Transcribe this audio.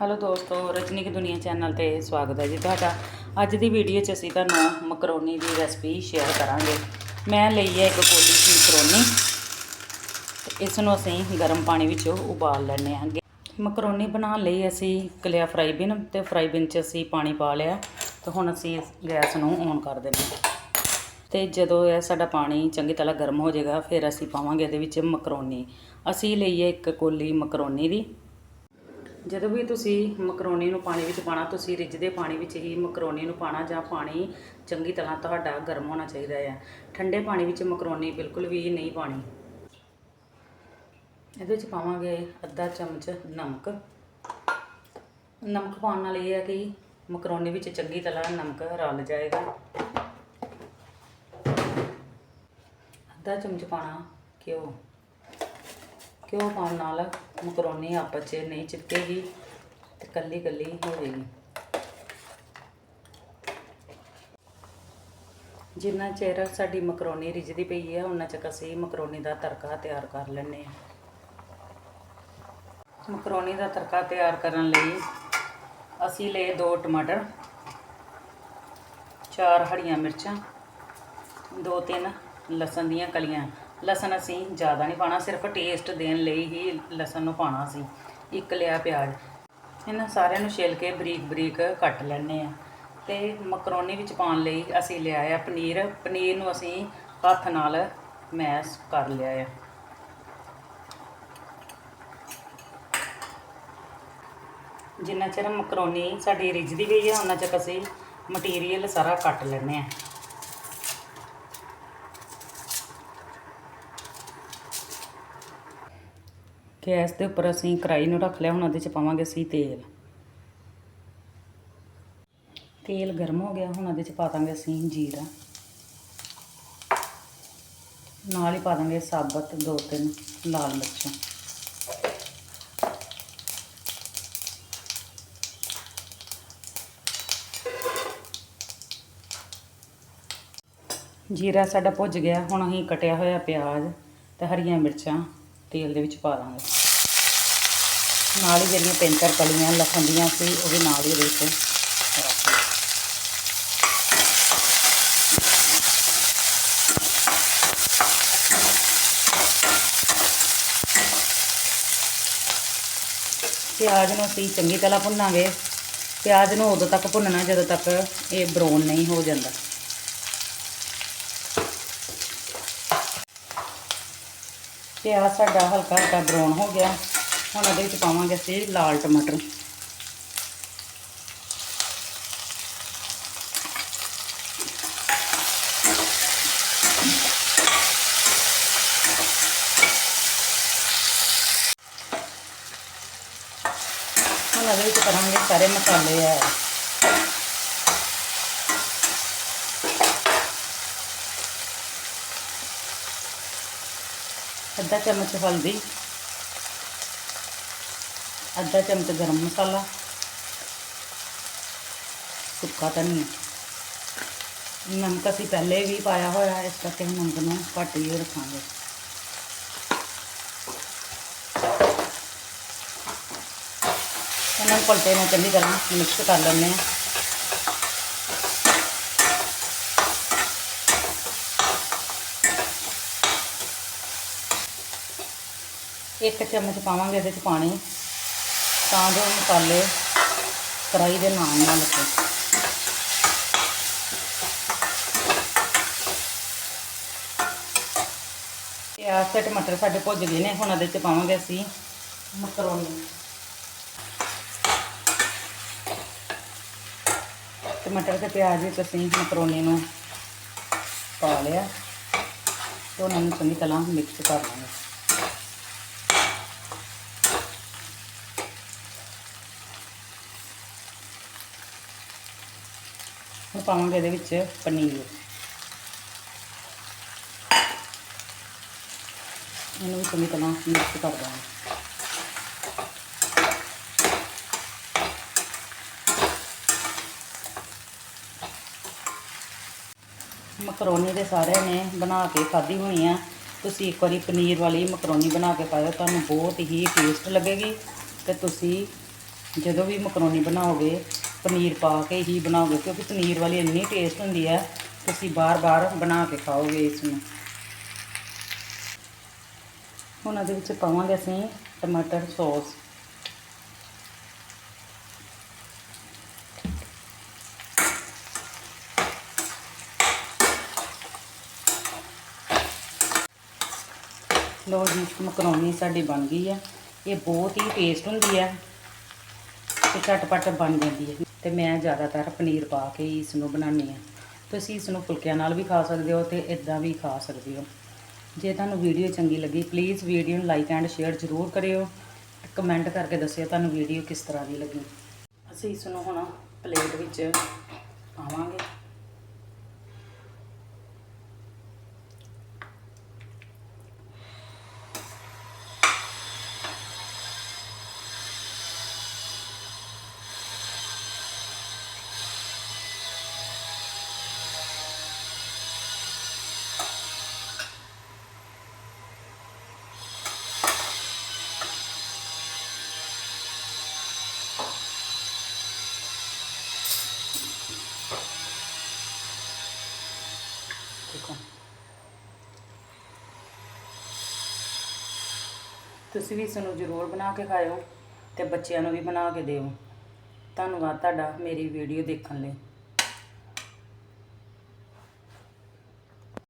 Hello ਦੋਸਤੋ ਰਜਨੀ ਕੀ ਦੁਨੀਆ channel ਤੇ ਸਵਾਗਤ ਹੈ ਜੀ ਤੁਹਾਡਾ। ਅੱਜ ਦੀ ਵੀਡੀਓ 'ਚ ਅਸੀਂ ਤੁਹਾਨੂੰ ਮਕਰੋਨੀ ਦੀ ਰੈਸਪੀ ਸ਼ੇਅਰ ਕਰਾਂਗੇ। ਮੈਂ ਲਈ ਹੈ ਇੱਕ ਕੋਲੀ ਮਕਰੋਨੀ। ਇਸ ਨੂੰ ਅਸੀਂ ਗਰਮ ਪਾਣੀ ਵਿੱਚ ਉਬਾਲ ਲੈਣੇ ਹਾਂਗੇ। ਮਕਰੋਨੀ ਬਣਾਉਣ ਲਈ ਅਸੀਂ ਕਲਿਆ ਫਰਾਈ ਬਿਨ ਤੇ ਫਰਾਈ ਬਿਨ 'ਚ ਅਸੀਂ ਪਾਣੀ ਪਾ ਲਿਆ। ਤੇ ਹੁਣ ਅਸੀਂ ਗੈਸ ਨੂੰ ਔਨ ਕਰ ਦਿੰਦੇ ਹਾਂ। ਤੇ ਜਦੋਂ ਇਹ ਸਾਡਾ ਪਾਣੀ ਚੰਗੀ ਤਰ੍ਹਾਂ ਗਰਮ ਹੋ ਜਾਏਗਾ, ਫਿਰ ਅਸੀਂ ਪਾਵਾਂਗੇ ਇਹਦੇ ਵਿੱਚ ਮਕਰੋਨੀ। ਅਸੀਂ ਲਈ ਹੈ ਇੱਕ ਕੋਲੀ ਮਕਰੋਨੀ ਦੀ। ਜਦੋਂ ਵੀ ਤੁਸੀਂ ਮਕਰੋਨੀ ਨੂੰ ਪਾਣੀ ਵਿੱਚ ਪਾਣਾ ਤੁਸੀਂ ਰਿੱਝਦੇ ਪਾਣੀ ਵਿੱਚ ਹੀ ਮਕਰੋਨੀ ਨੂੰ ਪਾਣਾ ਜਾਂ ਪਾਣੀ ਚੰਗੀ ਤਰ੍ਹਾਂ ਤੁਹਾਡਾ ਗਰਮ ਹੋਣਾ ਚਾਹੀਦਾ ਹੈ ਠੰਡੇ ਪਾਣੀ ਵਿੱਚ ਮਕਰੋਨੀ ਬਿਲਕੁਲ ਵੀ ਨਹੀਂ ਪਾਣੀ ਇਹਦੇ ਵਿੱਚ ਪਾਵਾਂਗੇ ਅੱਧਾ ਚਮਚ ਨਮਕ। ਨਮਕ ਪਾਉਣ ਨਾਲ ਇਹ ਹੈ ਕਿ ਮਕਰੋਨੀ ਵਿੱਚ ਚੰਗੀ ਤਰ੍ਹਾਂ ਨਮਕ ਰਲ ਜਾਏਗਾ। ਅੱਧਾ ਚਮਚ ਪਾਣਾ ਘਿਓ। ਘਿਓ ਪਾਉਣ ਨਾਲ ਮਕਰੋਨੀ ਆਪਸ 'ਚ ਨਹੀਂ ਚਿਪਕੇਗੀ ਤੇ ਕੱਲੀ ਕੱਲੀ ਹੋ ਜਾਏਗੀ। ਜਿੰਨਾ ਚਿਰ ਸਾਡੀ ਮਕਰੋਨੀ ਰਿੱਝਦੀ ਪਈ ਹੈ ਉਹਨਾਂ ਚਿਰ ਅਸੀਂ ਮਕਰੋਨੀ ਦਾ ਤੜਕਾ ਤਿਆਰ ਕਰ ਲੈਂਦੇ ਹਾਂ ਮਕਰੋਨੀ ਦਾ ਤੜਕਾ ਤਿਆਰ ਕਰਨ ਲਈ ਅਸੀਂ ਲਏ ਦੋ ਟਮਾਟਰ, ਚਾਰ ਹਰੀਆਂ ਮਿਰਚਾਂ, ਦੋ ਤਿੰਨ ਲਸਣ ਦੀਆਂ ਕਲੀਆਂ। ਲਸਣ ਅਸੀਂ ਜ਼ਿਆਦਾ ਨਹੀਂ ਪਾਣਾ ਸਿਰਫ ਟੇਸਟ ਦੇਣ ਲਈ ਹੀ ਲਸਣ ਨੂੰ ਪਾਣਾ ਸੀ। ਇੱਕ ਲਿਆ ਪਿਆਜ਼। ਇਹਨਾਂ ਸਾਰਿਆਂ ਨੂੰ ਛਿੱਲ ਕੇ ਬਰੀਕ ਬਰੀਕ ਕੱਟ ਲੈਣੇ ਆ ਤੇ ਮਕਰੋਨੀ ਵਿੱਚ ਪਾਉਣ ਲਈ ਅਸੀਂ ਲਿਆ ਆ ਪਨੀਰ। ਪਨੀਰ ਨੂੰ ਅਸੀਂ ਹੱਥ ਨਾਲ ਮੈਸ਼ ਕਰ ਲਿਆ ਆ। ਜਿੰਨਾ ਚਿਰ ਮਕਰੋਨੀ ਸਾਡੀ ਰਿੱਝਦੀ ਗਈ ਹੈ ਉਹਨਾਂ ਚਿਰ ਅਸੀਂ ਮਟੀਰੀਅਲ ਸਾਰਾ ਕੱਟ ਲੈਣੇ ਆ ਗੈਸ ਦੇ ਉੱਪਰ ਅਸੀਂ ਕੜਾਈ ਨੂੰ ਰੱਖ ਲਿਆ, ਹੁਣ ਉਹਦੇ ਚ ਪਾਵਾਂਗੇ ਅਸੀਂ ਤੇਲ। ਤੇਲ ਗਰਮ ਹੋ ਗਿਆ, ਹੁਣ ਉਹਦੇ ਚ ਪਾ ਦਾਂਗੇ ਅਸੀਂ ਜੀਰਾ। ਨਾਲ ਹੀ ਪਾ ਦਾਂਗੇ ਸਾਬਤ ਦੋ ਤਿੰਨ ਲਾਲ ਮਿਰਚਾਂ। ਜੀਰਾ ਸਾਡਾ ਭੁੱਜ ਗਿਆ, ਹੁਣ ਅਸੀਂ ਕਟਿਆ ਹੋਇਆ ਪਿਆਜ਼ ਤੇ ਹਰੀਆਂ ਮਿਰਚਾਂ ਤੇਲ ਦੇ ਵਿੱਚ ਪਾ ਦਾਂਗੇ। ਨਾਲ ਹੀ ਜਿਹੜੀਆਂ ਤਿੰਨ ਚਾਰ ਕਲੀਆਂ ਲਸਣ ਦੀਆਂ ਸੀ, ਉਹ ਵੀ ਨਾਲ ਹੀ ਉਹਦੇ ਵਿੱਚ ਪਿਆਜ਼ ਨੂੰ ਅਸੀਂ ਚੰਗੀ ਤਰ੍ਹਾਂ ਭੁੰਨਾਂਗੇ। ਪਿਆਜ਼ ਨੂੰ ਉਦੋਂ ਤੱਕ ਭੁੰਨਣਾ, ਜਦੋਂ ਤੱਕ ਇਹ ਬਰਾਊਨ ਨਹੀਂ ਹੋ ਜਾਂਦਾ। ਪਿਆਜ਼ ਸਾਡਾ ਹਲਕਾ ਹਲਕਾ ਬਰਾਊਨ ਹੋ ਗਿਆ। ਹੁਣ ਇਹਦੇ ਵਿੱਚ ਪਾਵਾਂਗੇ ਅਸੀਂ ਲਾਲ ਟਮਾਟਰ। ਹੁਣ ਇਹਦੇ ਵਿੱਚ ਕਰਾਂਗੇ ਸਾਰੇ ਮਸਾਲੇ ਐ ਅੱਧਾ ਚਮਚ ਹਲਦੀ। ਅੱਧਾ ਚਮਚ ਗਰਮ ਮਸਾਲਾ। ਸੁੱਕਾ ਧਨੀਆ। ਨਮਕ ਅਸੀਂ ਪਹਿਲੇ ਵੀ ਪਾਇਆ ਹੋਇਆ, ਇਸ ਕਰਕੇ ਅਸੀਂ ਨਮਕ ਨੂੰ ਘੱਟ ਹੀ ਰੱਖਾਂਗੇ। ਇਹਨਾਂ ਨੂੰ ਪਲਟੇ ਨਾਲ ਚੰਗੀ ਤਰ੍ਹਾਂ ਮਿਕਸ ਕਰ ਲੈਂਦੇ ਹਾਂ। ਇੱਕ ਚਮਚ ਪਾਵਾਂਗੇ ਇਹਦੇ ਚ ਪਾਣੀ। ਤਾਂ ਜੋ ਮਸਾਲੇ ਕੜਾਈ ਦੇ ਨਾਲ ਨਾ ਲੱਗੇ। ਪਿਆਜ਼ ਤੇ ਟਮਾਟਰ ਸਾਡੇ ਭੁੱਜ ਗਏ ਨੇ, ਹੁਣ ਇਹਦੇ ਚ ਪਾਵਾਂਗੇ ਅਸੀਂ ਮਕਰੋਨੀ। ਟਮਾਟਰ ਤੇ ਪਿਆਜ਼ ਵਿੱਚ ਅਸੀਂ ਮਕਰੋਨੀ ਨੂੰ ਪਾ ਲਿਆ ਤੇ ਉਹਨਾਂ ਨੂੰ ਚੰਗੀ ਤਰ੍ਹਾਂ ਮਿਕਸ ਕਰ ਲਾਂਗੇ। ਹੁਣ ਪਾਵਾਂਗੇ ਇਹਦੇ ਵਿੱਚ ਪਨੀਰ। ਇਹਨੂੰ ਵੀ ਚੰਗੀ ਤਰ੍ਹਾਂ ਮਿਕਸ ਕਰ ਦਾਂਗੇ ਮਕਰੋਨੀ ਦੇ ਸਾਰਿਆਂ ਨੇ ਬਣਾ ਕੇ ਖਾਧੀ ਹੋਣੀ ਆ। ਤੁਸੀਂ ਇੱਕ ਵਾਰੀ ਪਨੀਰ ਵਾਲੀ ਮਕਰੋਨੀ ਬਣਾ ਕੇ ਪਾਇਓ, ਤੁਹਾਨੂੰ ਬਹੁਤ ਹੀ ਟੇਸਟ ਲੱਗੇਗੀ। ਤੇ ਤੁਸੀਂ ਜਦੋਂ ਵੀ ਮਕਰੋਨੀ ਬਣਾਓਗੇ ਪਨੀਰ ਪਾ ਕੇ ਹੀ ਬਣਾਓਗੇ ਕਿਉਂਕਿ ਪਨੀਰ ਵਾਲੀ ਇੰਨੀ ਟੇਸਟ ਹੁੰਦੀ ਹੈ, ਤੁਸੀਂ ਬਾਰ-ਬਾਰ ਬਣਾ ਕੇ ਖਾਓਗੇ ਇਸ ਨੂੰ ਹੁਣ ਇਹਦੇ ਵਿੱਚ ਪਾਵਾਂਗੇ ਅਸੀਂ ਟਮਾਟਰ ਸੌਸ। ਲੋ ਜੀ ਮਕਰੋਨੀ ਸਾਡੀ ਬਣ ਗਈ ਆ ਇਹ ਬਹੁਤ ਹੀ ਟੇਸਟ ਹੁੰਦੀ ਹੈ ਤੇ ਝਟਪਟ ਬਣ ਜਾਂਦੀ ਹੈ। ਤੇ ਮੈਂ ਜ਼ਿਆਦਾਤਰ ਪਨੀਰ ਪਾ ਕੇ ਹੀ ਇਸ ਨੂੰ ਬਣਾਉਂਦੀ ਹਾਂ। ਤੁਸੀਂ ਇਸ ਨੂੰ ਫੁਲਕਿਆਂ ਨਾਲ ਵੀ ਖਾ ਸਕਦੇ ਹੋ ਤੇ ਇਦਾਂ ਵੀ ਖਾ ਸਕਦੇ ਹੋ। ਜੇ ਤੁਹਾਨੂੰ ਵੀਡੀਓ ਚੰਗੀ ਲੱਗੀ ਪਲੀਜ਼ ਵੀਡੀਓ ਨੂੰ ਲਾਈਕ ਐਂਡ ਸ਼ੇਅਰ ਜ਼ਰੂਰ ਕਰਿਓ। ਕਮੈਂਟ ਕਰਕੇ ਦੱਸਿਓ ਤੁਹਾਨੂੰ ਵੀਡੀਓ ਕਿਸ ਤਰ੍ਹਾਂ ਦੀ ਲੱਗੀ। ਅਸੀਂ ਇਸ ਨੂੰ ਹੁਣ ਪਲੇਟ ਵਿੱਚ ਪਾਵਾਂਗੇ। ਤੁਸੀਂ ਵੀ ਇਸ ਨੂੰ ਜ਼ਰੂਰ ਬਣਾ ਕੇ ਖਾਇਓ ਤੇ ਬੱਚਿਆਂ ਨੂੰ ਵੀ ਬਣਾ ਕੇ ਦਿਓ। ਧੰਨਵਾਦ ਤੁਹਾਡਾ ਮੇਰੀ ਵੀਡੀਓ ਦੇਖਣ ਲਈ।